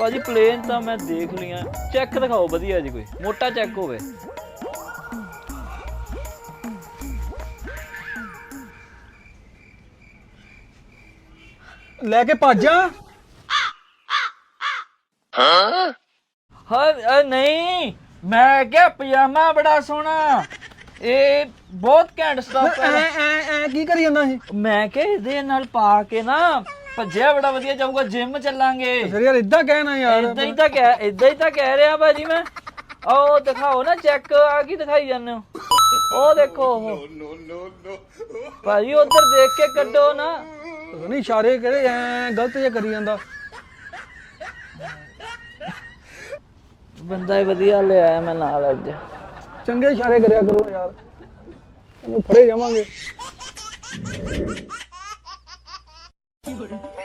ਭਾਜੀ ਪਲੇਨ ਤਾਂ ਮੈਂ ਦੇਖ ਲਿਆ ਚੈੱਕ ਦਿਖਾਓ ਵਧੀਆ ਜੀ ਕੋਈ। ਮੋਟਾ ਚੈੱਕ ਹੋਵੇ। ਲੈ ਕੇ ਭੱਜਾਂ ਹਾਂ? ਅ, ਨਹੀਂ। ਮੈਂ ਕਿਹਾ ਪਜਾਮਾ ਬੜਾ ਸੋਹਣਾ। ਇਹ ਬਹੁਤ ਘੈਂਟ ਸਟਾਫ ਐ ਐ ਐ ਕੀ ਕਰੀ ਜਾਂਦਾ ਸੀ ਮੈਂ ਕਿਹਾ ਇਹਦੇ ਨਾਲ ਪਾ ਕੇ ਨਾ ਭੱਜਿਆ ਬੜਾ ਵਧੀਆ ਜਾਊਗਾ ਜਿਮ ਚੱਲਾਂਗੇ। ਫਿਰ ਯਾਰ ਇਦਾਂ ਕਹਿਣਾ ਯਾਰ। ਇਦਾਂ ਹੀ ਤਾਂ ਕਹਿ ਇਦਾਂ ਹੀ ਤਾਂ ਕਹਿ ਰਿਹਾ ਭਾਜੀ ਮੈਂ। ਉਹ ਦਿਖਾਓ ਨਾ ਚੈੱਕ ਆ ਕੀ ਦਿਖਾਈ ਜਾਂਦੇ ਹੋ? ਉਹ ਦੇਖੋ ਉਹ। ਭਾਜੀ ਉਧਰ ਦੇਖ ਕੇ ਕੱਢੋ ਨਾ। ਪਤਾ ਨਹੀਂ ਇਸ਼ਾਰੇ ਕਿਹੜੇ ਐ ਗਲਤ ਜਿਹਾ ਕਰੀ ਜਾਂਦਾ। ਬੰਦਾ ਹੀ ਵਧੀਆ ਲਿਆਇਆ ਮੈਂ ਨਾਲ ਅੱਜ। ਚੰਗੇ ਇਸ਼ਾਰੇ ਕਰਿਆ ਕਰੋ ਯਾਰ। ਇਹਨੂੰ ਫੜੇ ਜਾਵਾਂਗੇ। 有人。